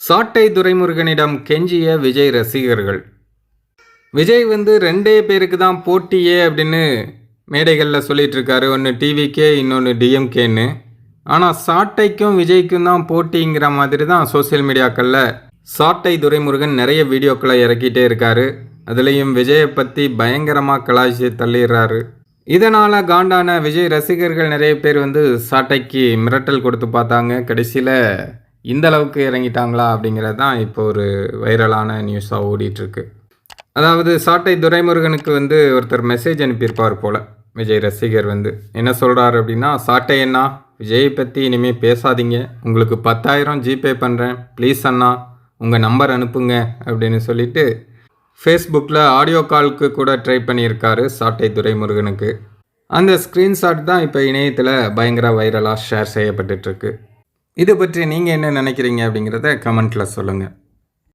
சாட்டை துரைமுருகனிடம் கெஞ்சிய விஜய் ரசிகர்கள். விஜய் வந்து ரெண்டே பேருக்கு தான் போட்டியே அப்படின்னு மேடைகளில் சொல்லிகிட்டு இருக்காரு ஒன்று டிவிக்கே இன்னொன்று டிஎம்கேன்னு ஆனால் சாட்டைக்கும் விஜய்க்கும் தான் போட்டிங்கிற மாதிரி தான் சோஷியல் மீடியாக்களில் சாட்டை துரைமுருகன் நிறைய வீடியோக்களை இறக்கிட்டே இருக்காரு. அதுலேயும் விஜயை பற்றி பயங்கரமாக கலாய்ச்சி தள்ளிடுறாரு. இதனால் காண்டான விஜய் ரசிகர்கள் நிறைய பேர் வந்து சாட்டைக்கு மிரட்டல் கொடுத்து பார்த்தாங்க. கடைசியில் இந்த அளவுக்கு இறங்கிட்டாங்களா அப்படிங்கிறது தான் இப்போ ஒரு வைரலான நியூஸாக ஓடிட்டுருக்கு. அதாவது சாட்டை துரைமுருகனுக்கு வந்து ஒருத்தர் மெசேஜ் அனுப்பியிருப்பார் போல் விஜய் ரசிகர் வந்து. என்ன சொல்கிறாரு அப்படின்னா சாட்டை அண்ணா விஜயை பற்றி இனிமேல் பேசாதீங்க. உங்களுக்கு பத்தாயிரம் ஜிபே பண்ணுறேன் ப்ளீஸ் அண்ணா உங்கள் நம்பர் அனுப்புங்க அப்படின்னு சொல்லிட்டு ஃபேஸ்புக்கில் ஆடியோ காலுக்கு கூட ட்ரை பண்ணியிருக்காரு சாட்டை துரைமுருகனுக்கு. அந்த ஸ்க்ரீன்ஷாட் தான் இப்போ இணையத்தில் பயங்கர வைரலாக ஷேர் செய்யப்பட்டுட்ருக்கு இது பற்றி நீங்கள் என்ன நினைக்கிறீங்க அப்படிங்கிறத கமெண்ட்டில் சொல்லுங்கள்